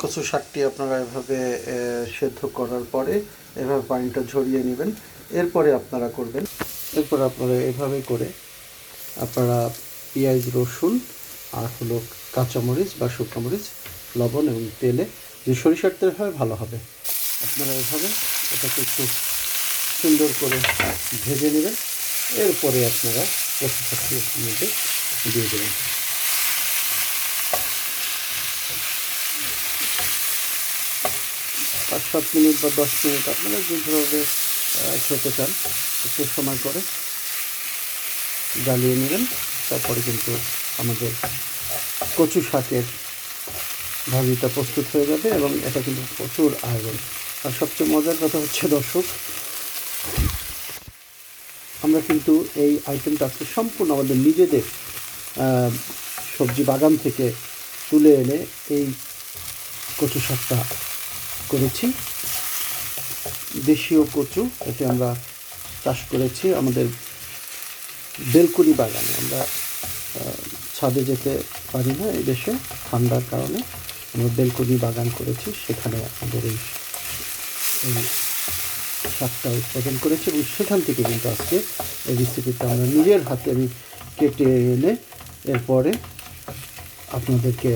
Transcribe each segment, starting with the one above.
কচু শাকটি আপনারা এভাবে সেদ্ধ করার পরে এভাবে পানিটা ঝরিয়ে নেবেন। এরপরে আপনারা করবেন, এরপর আপনারা এভাবে করে আপনারা পেঁয়াজ, রসুন আর হলো কাঁচামরিচ বা শুকনো মরিচ, লবণ এবং তেলে যে সরিষার তেল হয় ভালো হবে। আপনারা এভাবে এটাকে একটু সুন্দর করে ভেজে নেবেন। এরপরে আপনারা কচু শাকটি মধ্যে দিয়ে দেবেন। পাঁচ, সাত মিনিট বা দশ মিনিট আপনারা যেভাবে খেতে চান, একটু সময় করে জ্বালিয়ে নেবেন। তারপরে কিন্তু আমাদের কচু শাকের ভাজিটা প্রস্তুত হয়ে যাবে এবং এটা কিন্তু প্রচুর আয়োজন। আর সবচেয়ে মজার কথা হচ্ছে, দর্শক, আমরা কিন্তু এই আইটেমটা আজকে সম্পূর্ণ আমাদের নিজেদের সবজি বাগান থেকে তুলে এনে এই কচু শাকটা করেছি। দেশীয় কচু এটি আমরা চাষ করেছি আমাদের বেলকুনি বাগানে। আমরা ছাদে যেতে পারি না এই দেশে, ঠান্ডার কারণে। আমরা বেলকুনি বাগান করেছি, সেখানে আমাদের এই এই শাকটা উৎপাদন করেছি এবং সেখান থেকে কিন্তু আজকে এই রেসিপিটা আমরা নিজের হাতে আমি কেটে এনে এরপরে আপনাদেরকে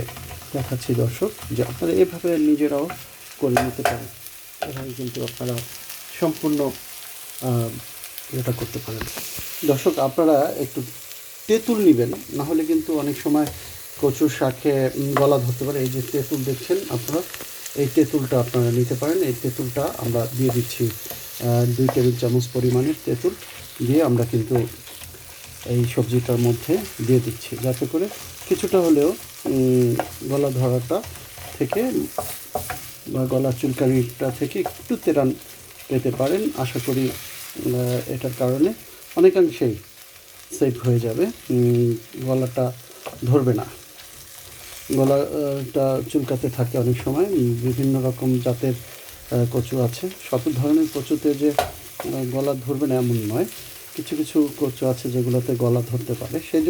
দেখাচ্ছি দর্শক যে আপনারা এভাবে নিজেরাও করে নিতে পারেন। এভাবে কিন্তু আপনারা সম্পূর্ণ এটা করতে পারেন। দর্শক, আপনারা একটু তেঁতুল নেবেন, না হলে কিন্তু অনেক সময় কচুর শাকে গলা ধরতে পারে। এই যে তেঁতুল দেখছেন আপনারা, এই তেঁতুলটা আপনারা নিতে পারেন। এই তেঁতুলটা আমরা দিয়ে দিচ্ছি দুই টেবিল চামচ পরিমাণের তেঁতুল দিয়ে আমরা কিন্তু এই সবজিটার মধ্যে দিয়ে দিচ্ছি। যাতে করে কিছুটা হলেও গলা ধরাটা থেকে বা গলা চুলকানিটা থেকে একটু তেরান পেতে পারেন। আশা করি এটার কারণে অনেকাংশেই সেভ হয়ে যাবে। গলাটা ধরবে না। গলাটা চুলকাতে থাকে অনেক সময়। বিভিন্ন রকম জাতের কচু আছে। সব ধরনের কচুতে যে গলা ধরবে না এমন নয়। কিছু কিছু কচু আছে যেগুলোতে গলা ধরতে পারে। সেই